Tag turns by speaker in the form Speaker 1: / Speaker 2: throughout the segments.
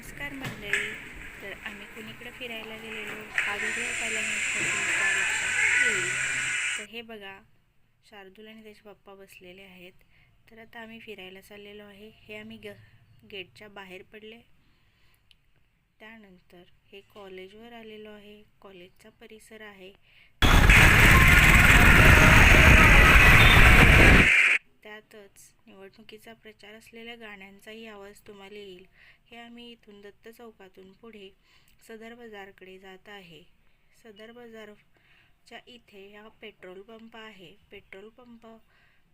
Speaker 1: नमस्कार मंडळी. तर आम्ही कुणीकडे फिरायला गेलेलो? हा व्हिडिओ पाहिल्यानंतर येईल तर हे बघा शार्दूल आणि त्याचे पप्पा बसलेले आहेत. तर आता आम्ही फिरायला चाललेलो आहे. हे आम्ही ग गेटच्या बाहेर पडले. त्यानंतर हे कॉलेजवर आलेलो आहे. कॉलेजचा परिसर आहे. निवडणुकीचा प्रचार असलेल्या गाण्यांचाही आवाज तुम्हाला येईल. हे आम्ही इथून दत्त चौकातून पुढे सदर बाजारकडे जात आहे. सदर बाजारच्या इथे हा पेट्रोल पंप आहे. पेट्रोल पंप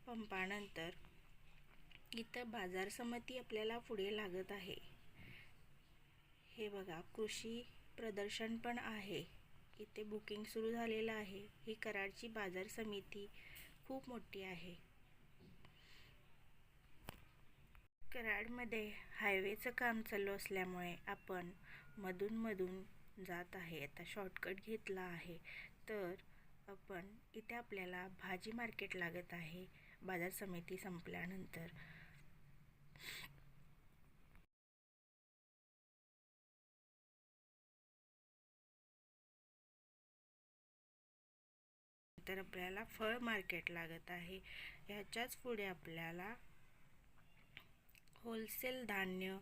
Speaker 1: पंपानंतर इथं बाजार समिती आपल्याला पुढे लागत आहे. हे बघा कृषी प्रदर्शन पण आहे. इथे बुकिंग सुरू झालेलं आहे. ही कराडची बाजार समिती खूप मोठी आहे. कराडमध्ये हायवेचं काम चालू असल्यामुळे आपण मधूनमधून जात आहे. आता शॉर्टकट घेतला आहे. तर आपण इथे आपल्याला भाजी मार्केट लागत आहे. बाजार समिती संपल्यानंतर. तर आपल्याला फळ मार्केट लागत आहे. ह्याच्याच पुढे आपल्याला होलसेल धान्य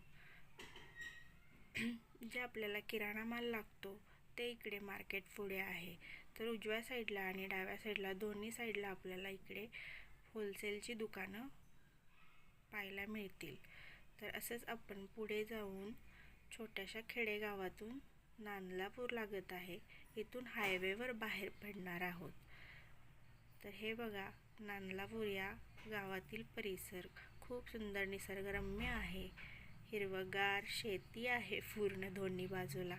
Speaker 1: जे आपल्याला किराणा माल लागतो ते इकडे मार्केट पुढे आहे. तर उजव्या साईडला आणि डाव्या साईडला दोन्ही साईडला आपल्याला इकडे होलसेलची दुकानं पाहायला मिळतील. तर असंच आपण पुढे जाऊन छोट्याशा खेडेगावातून नांदलापूर लागत आहे. इथून हायवेवर बाहेर पडणार आहोत. तर हे बघा नांदलापूर या गावातील परिसर. खूप सुंदर निसर्गरम्य आहे. हिरवगार शेती आहे पूर्ण दोन्ही बाजूला.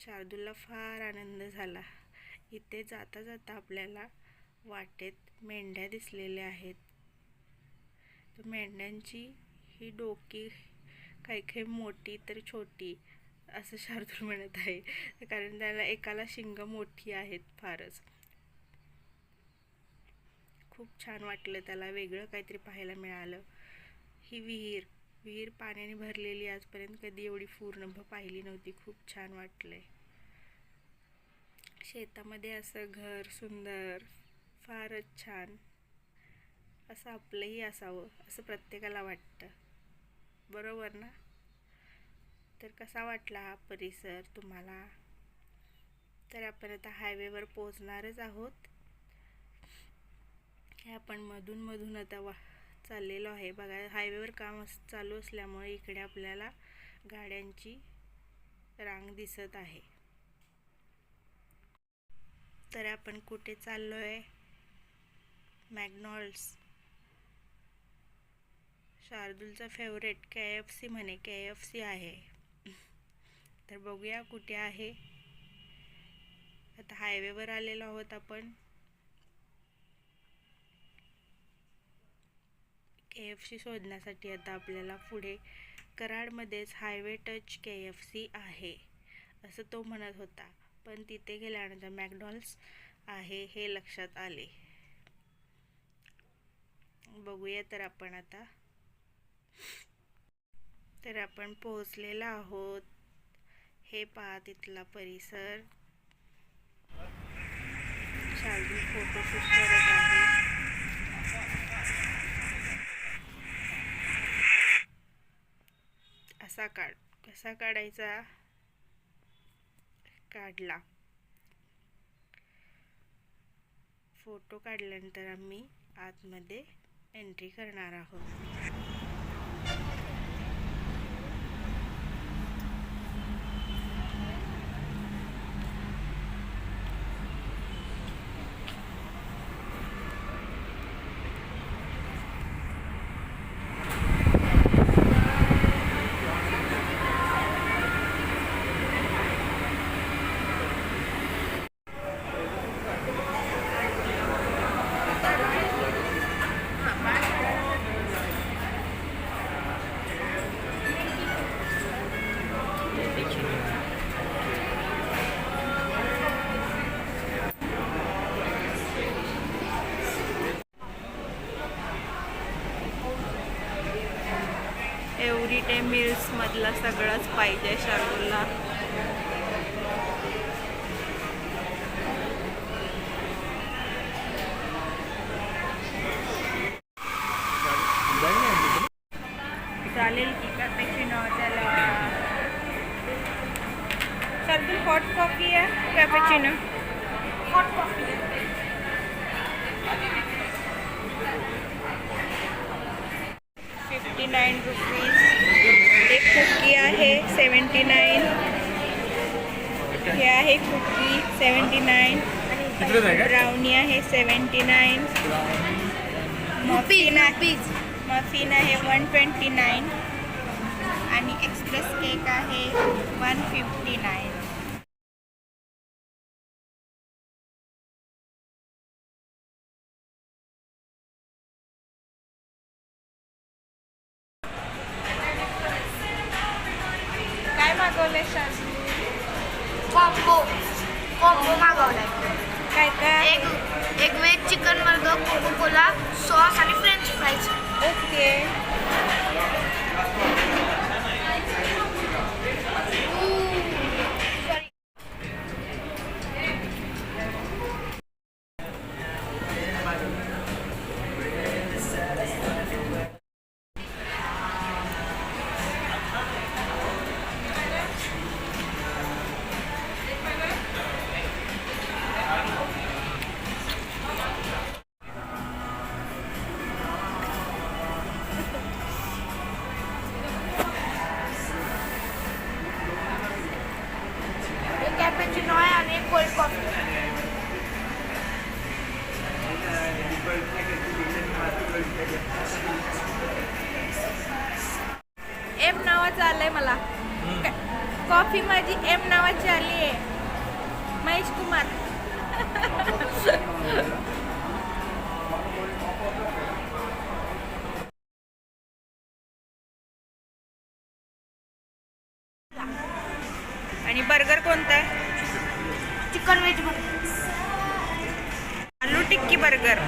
Speaker 1: शार्दूला फार आनंद झाला. इथे जाता जाता आपल्याला वाटेत मेंढ्या दिसलेल्या आहेत. तर मेंढ्यांची ही डोकी काही काही मोठी तर छोटी असं शार्दूल म्हणत आहे. कारण त्याला एकाला शिंग मोठी आहेत फारच. खूप छान वाटलं त्याला वेगळं काहीतरी पाहायला मिळालं. ही विहीर विहीर पाण्याने भरलेली आजपर्यंत कधी एवढी पूर्ण पाहिली नव्हती खूप छान वाटलंय. शेतामध्ये असं घर सुंदर फारच छान असं आपलंही असावं असं प्रत्येकाला वाटतं. बरोबर ना? तर कसा वाटला हा परिसर तुम्हाला? तर आपण आता हायवेवर पोचणारच आहोत. हे आपण मधून मधून आता वा चाललेलो आहे. बघा हायवेवर काम अस चालू असल्यामुळे इकडे आपल्याला गाड्यांची रांग दिसत आहे. तर आपण कुठे चाललो आहे मॅग्नॉल्ड्स. शार्दूलचा फेवरेट के एफ सी म्हणे. के एफ सी आहे. तर बघूया कुठे आहे. आता हायवेवर आलेलो आहोत आपण. के एफ सी शोधण्यासाठी आता आपल्याला पुढे कराडमध्येच highway touch K F C आहे असं तो म्हणत होता. पण तिथे गेल्यानंतर मॅकडॉल्ड्स आहे हे लक्षात आले. बघूया तर आपण आता. तर आपण पोहोचलेला आहोत हे पहा तिथला परिसर. शार्दूल फोटोशूट करत आहे. कसा काढ कसा काढायचा? काढला. फोटो काढल्यानंतर आम्ही आतमध्ये एंट्री करणार आहोत. प्युरिटे मिल्समधला सगळंच पाहिजे शार्दूलला. चालेल की कॅपेचिनो त्याला शार्दूल हॉट कॉफी आहे cappuccino
Speaker 2: hot coffee
Speaker 1: fifty nine rupees एक कुकी आहे सेवन्टी नाईन. हे आहे कुकी सेवन्टी नाईन. ब्राउनी आहे सेवन्टी नाईन. मफिन आहे मफिन आहे वन ट्वेंटी नाईन. आणि एक्सप्रेस केक आहे वन फिफ्टी नाईन.
Speaker 2: आणि फ्रेंच
Speaker 1: मला. कॉफी माझी एम नावाची आली आहे. महेश कुमार. आणि बर्गर कोणता? आहे
Speaker 2: chicken veg burger
Speaker 1: aloo tikki burger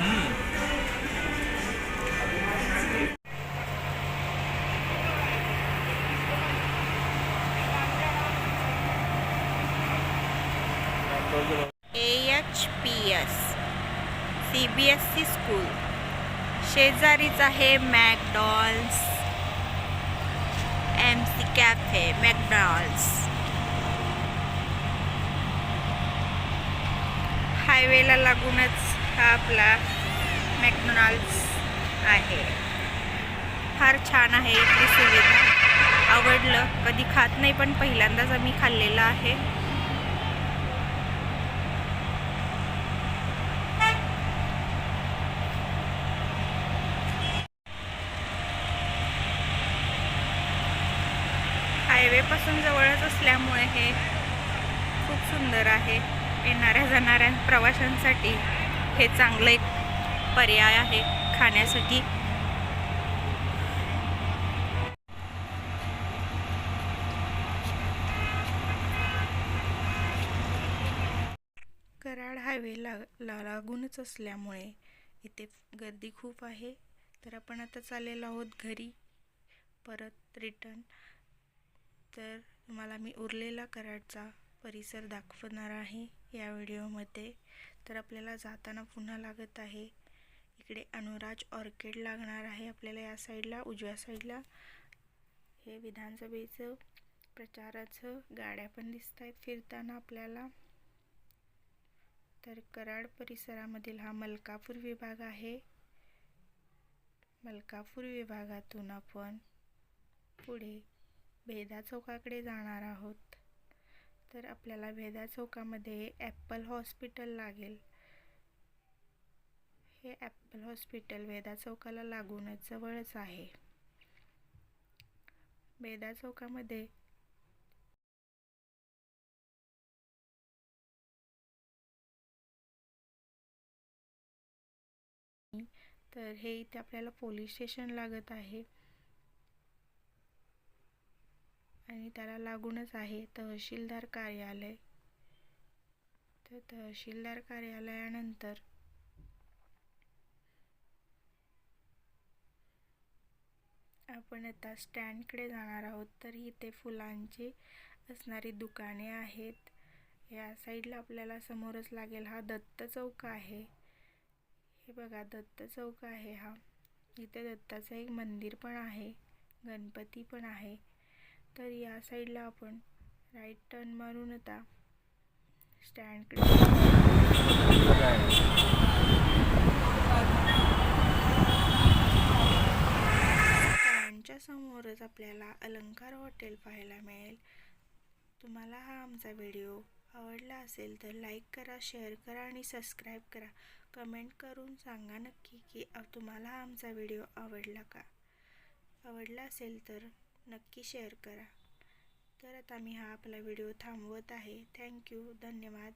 Speaker 1: A H P S C B S C school शेजारीच आहे McDonald's M C cafe McDonald's हायवेला लागूनच हा आपला मॅकडॉनल्ड्स आहे. फार छान आहे इथली सुविधा. आवडलं. कधी खात नाही पण पहिल्यांदाच आम्ही खाल्लेलं आहे. हायवेपासून जवळच असल्यामुळे हे खूप सुंदर आहे. येणाऱ्या जाणाऱ्या प्रवाशांसाठी हे चांगलं एक पर्याय आहे खाण्यासाठी. कराड हायवे ला लागूनच असल्यामुळे इथे गर्दी खूप आहे. तर आपण आता चाललेलो आहोत घरी. परत रिटर्न तर तुम्हाला मी उरलेला कराडचा परिसर दाखवणार आहे या व्हिडिओमध्ये. तर आपल्याला जाताना पुन्हा लागत आहे. इकडे अनुराज ऑर्किड लागणार आहे आपल्याला या साईडला उजव्या साईडला. हे विधानसभेचं प्रचाराचं गाड्या पण दिसत आहेत फिरताना आपल्याला. तर कराड परिसरामधील हा मलकापूर विभाग आहे. मलकापूर विभागातून आपण पुढे भेदा चौकाकडे जाणार आहोत. तर आपल्याला भेदा चौकामध्ये ॲपल हॉस्पिटल लागेल. हे ॲपल हॉस्पिटल भेदा चौकाला लागूनच जवळच आहे. भेदा चौकामध्ये तर हे इथे आपल्याला पोलीस स्टेशन लागत आहे. आणि त्याला लागूनच आहे तहसीलदार कार्यालय. तर तहसीलदार कार्यालयानंतर आपण आता स्टँडकडे जाणार आहोत. तर इथे फुलांची असणारी दुकाने आहेत. या साईडला आपल्याला समोरच लागेल हा दत्त चौक आहे. हे बघा दत्त चौक आहे हा. इथे दत्ताचं एक मंदिर पण आहे. गणपती पण आहे. तर या साईडला आपण राईट टर्न मारून आता स्टँडकडे समोरच आपल्याला अलंकार हॉटेल पाहायला मिळेल. तुम्हाला हा आमचा व्हिडिओ आवडला असेल तर लाईक करा शेअर करा आणि सबस्क्राईब करा. कमेंट करून सांगा नक्की की तुम्हाला आमचा व्हिडिओ आवडला का? आवडला असेल तर नक्की शेअर करा. तर आता मी हा आपला व्हिडिओ थांबवत आहे. थँक्यू धन्यवाद.